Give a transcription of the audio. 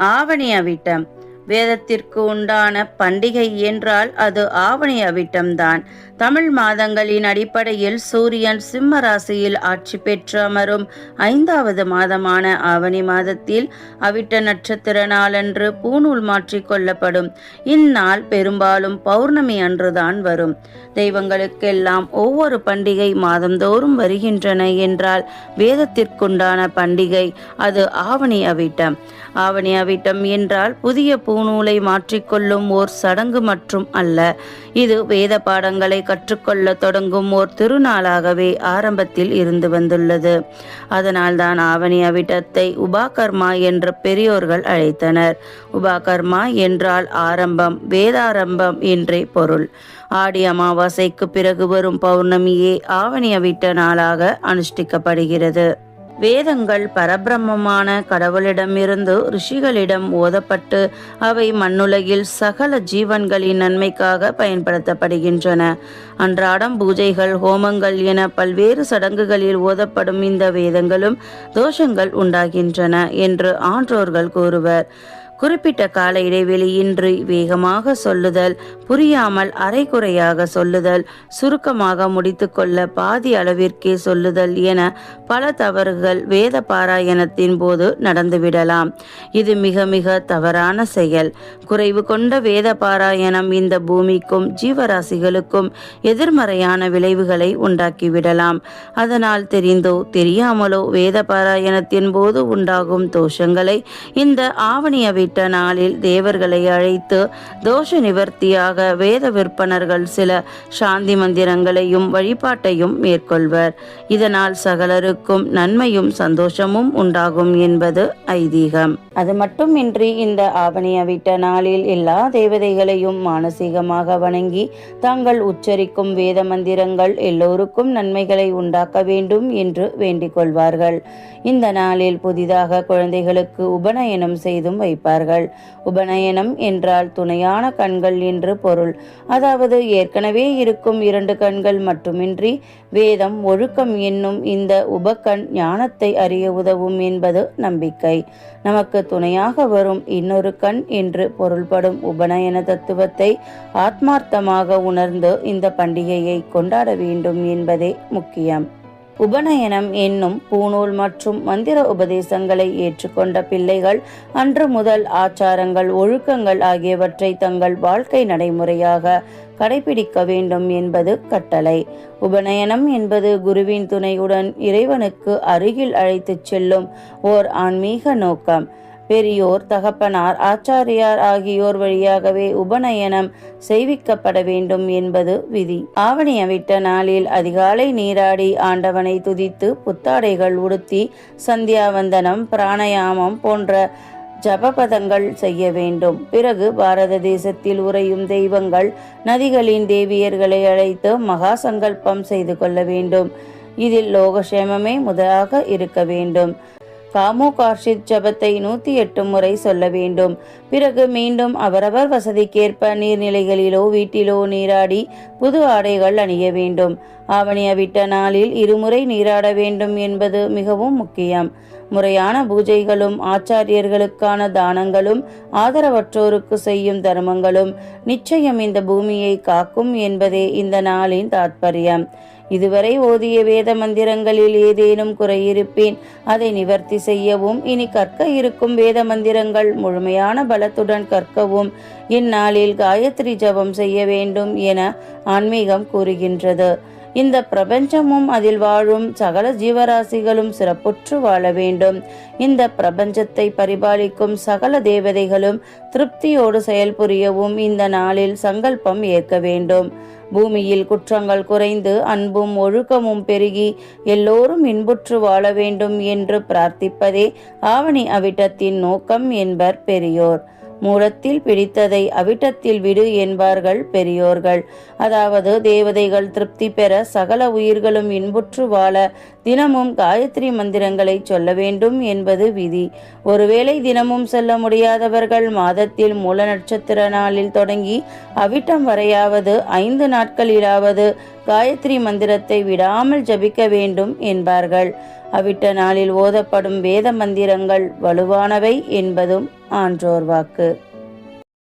ஆவணி அவிட்டம் வேதத்திற்கு உண்டான பண்டிகை என்றால் அது ஆவணி அவிட்டம்தான். தமிழ் மாதங்களின் அடிப்படையில் சூரியன் சிம்ம ராசியில் ஆட்சி பெற்று அமரும் ஐந்தாவது மாதமான ஆவணி மாதத்தில் அவிட்ட நட்சத்திர நாளன்று பூநூல் மாற்றிக் கொள்ளப்படும். இந்நாள் பெரும்பாலும் பௌர்ணமி அன்றுதான் வரும். தெய்வங்களுக்கெல்லாம் ஒவ்வொரு பண்டிகை மாதந்தோறும் வருகின்றன என்றால் வேதத்திற்குண்டான பண்டிகை அது ஆவணி அவிட்டம். ஆவணி அவிட்டம் என்றால் புதிய பூநூலை மாற்றிக்கொள்ளும் ஓர் சடங்கு மற்றும் அல்ல இது வேத பாடங்களை கற்றுக்கொள்ள தொடங்கும் ஓர் திருநாளாகவே ஆரம்பத்தில் இருந்து வந்துள்ளது. அதனால்தான் ஆவணி அவிட்டத்தை உபாகர்மா என்ற பெரியோர்கள் அழைத்தனர். உபாகர்மா என்றால் ஆரம்பம் வேதாரம்பம் என்றே பொருள். ஆடி அமாவாசைக்கு பிறகு வரும் பௌர்ணமியே ஆவணி அவிட்ட நாளாக அனுஷ்டிக்கப்படுகிறது. வேதங்கள் பரபிரம்மமான கடவுளிடமிருந்து ரிஷிகளிடம் ஓதப்பட்டு அவை மண்ணுலகில் சகல ஜீவன்களின் நன்மைக்காக பயன்படுத்தப்படுகின்றன. அன்றாடம் பூஜைகள் ஹோமங்கள் என பல்வேறு சடங்குகளில் ஓதப்படும் இந்த வேதங்களும் தோஷங்கள் உண்டாகின்றன என்று ஆன்றோர்கள் கூறுவர். குறிப்பிட்ட கால இடைவெளியின்றி வேகமாக சொல்லுதல் புரியாமல் அரைகுறையாக சொல்லுதல் சுருக்கமாக முடித்துக்கொள்ள பாதி அளவிற்கே சொல்லுதல் என பல தவறுகள் வேத பாராயணத்தின் போது நடந்துவிடலாம். இது மிக மிக தவறான செயல். குறைவு கொண்ட வேத பாராயணம் இந்த பூமிக்கும் ஜீவராசிகளுக்கும் எதிர்மறையான விளைவுகளை உண்டாக்கிவிடலாம். அதனால் தெரிந்தோ தெரியாமலோ வேத பாராயணத்தின் போது உண்டாகும் தோஷங்களை இந்த ஆவணிய விட்ட நாளில் தேவர்களை அழைத்து தோஷ நிவர்த்தியாக வேத விற்பனர்கள் சில சாந்தி மந்திரங்களையும் வழிபாட்டையும் மேற்கொள்வர். இதனால் சகலருக்கும் நன்மையும் சந்தோஷமும் உண்டாகும் என்பது ஐதீகம். அது மட்டுமின்றி இந்த ஆவணியை விட்ட நாளில் எல்லா தேவதைகளையும் மானசீகமாக வணங்கி தாங்கள் உச்சரிக்கும் வேத மந்திரங்கள் எல்லோருக்கும் நன்மைகளை உண்டாக்க வேண்டும் என்று வேண்டிக் கொள்வார்கள். இந்த நாளில் புதிதாக குழந்தைகளுக்கு உபநயனம் செய்தும் வைப்பார். கொள்வார்கள் உபநயனம் என்றால் துணையான கண்கள் என்று பொருள். அதாவது ஏற்கனவே இருக்கும் இரண்டு கண்கள் மட்டுமின்றி வேதம் ஒழுக்கம் என்னும் இந்த உபக்கண் ஞானத்தை அறிய உதவும் என்பது நம்பிக்கை. நமக்கு துணையாக வரும் இன்னொரு கண் என்று பொருள்படும் உபநயன தத்துவத்தை ஆத்மார்த்தமாக உணர்ந்து இந்த பண்டிகையை கொண்டாட வேண்டும் என்பதே முக்கியம். உபநயனம் என்னும் பூநூல் மற்றும் மந்திர உபதேசங்களை ஏற்றுக்கொண்ட பிள்ளைகள் அன்று முதல் ஆச்சாரங்கள் ஒழுக்கங்கள் ஆகியவற்றை தங்கள் வாழ்க்கை நடைமுறையாக கடைபிடிக்க வேண்டும் என்பது கட்டளை. உபநயனம் என்பது குருவின் துணையுடன் இறைவனுக்கு அருகில் அழைத்துச் செல்லும் ஓர் ஆன்மீக நோக்கம். பெரியோர் தகப்பனார் ஆச்சாரியார் ஆகியோர் வழியாகவே உபநயனம் செய்விக்கப்பட வேண்டும் என்பது விதி. ஆவணி அவிட்ட நாளில் அதிகாலை நீராடி ஆண்டவனை துதித்து புத்தாடைகள் உடுத்தி சந்தியாவந்தனம் பிராணயாமம் போன்ற ஜபபதங்கள் செய்ய வேண்டும். பிறகு பாரத தேசத்தில் உறையும் தெய்வங்கள் நதிகளின் தேவியர்களை அழைத்து மகா சங்கல்பம் செய்து கொள்ள வேண்டும். இதில் லோகக்ஷேமமே முதலாக இருக்க வேண்டும். காமோ கார்ஷித் ஜபத்தை நூத்தி எட்டு முறை சொல்ல வேண்டும். பிறகு மீண்டும் அவரவர் வசதிக்கேற்ப நீர்நிலைகளிலோ வீட்டிலோ நீராடி புது ஆடைகள் அணிய வேண்டும். ஆவணிய விட்ட நாளில் இருமுறை நீராட வேண்டும் என்பது மிகவும் முக்கியம். முறையான பூஜைகளும் ஆச்சாரியர்களுக்கான தானங்களும் ஆதரவற்றோருக்கு செய்யும் தர்மங்களும் நிச்சயம் இந்த பூமியை காக்கும் என்பதே இந்த நாளின் தாத்பரியம். இதுவரை ஓதிய வேத மந்திரங்களில் ஏதேனும் குறையிருப்பேன். அதை நிவர்த்தி செய்யவும் இனி கற்க இருக்கும் வேத மந்திரங்கள் முழுமையான பலத்துடன் கற்கவும் இந்நாளில் காயத்ரி ஜபம் செய்ய வேண்டும் என ஆன்மீகம் கூறுகின்றது. இந்த பிரபஞ்சமும் அதில் வாழும் சகல ஜீவராசிகளும் சிறப்புற்று வாழ வேண்டும். இந்த பிரபஞ்சத்தை பரிபாலிக்கும் சகல தேவதைகளும் திருப்தியோடு செயல்புரியவும் இந்த நாளில் சங்கல்பம் ஏற்க வேண்டும். பூமியில் குற்றங்கள் குறைந்து அன்பும் ஒழுக்கமும் பெருகி எல்லோரும் இன்புற்று வாழ வேண்டும் என்று பிரார்த்திப்பதே ஆவணி அவிட்டத்தின் நோக்கம் என்பர் பெரியோர். மூலத்தில் பிடித்ததை அவிட்டத்தில் விடு என்பார்கள் பெரியோர்கள். அதாவது தேவதைகள் திருப்தி பெற சகல உயிர்களும் இன்புற்று வாழ தினமும் காயத்ரி மந்திரங்களை சொல்ல வேண்டும் என்பது விதி. ஒருவேளை தினமும் சொல்ல முடியாதவர்கள் மாதத்தில் மூல நட்சத்திர நாளில் தொடங்கி அவிட்டம் வரையாவது ஐந்து நாட்களிலாவது காயத்ரி மந்திரத்தை விடாமல் ஜபிக்க வேண்டும் என்பார்கள். அவிட்ட நாளில் ஓதப்படும் வேத மந்திரங்கள் வலுவானவை என்பதும் ஆன்றோர் வாக்கு.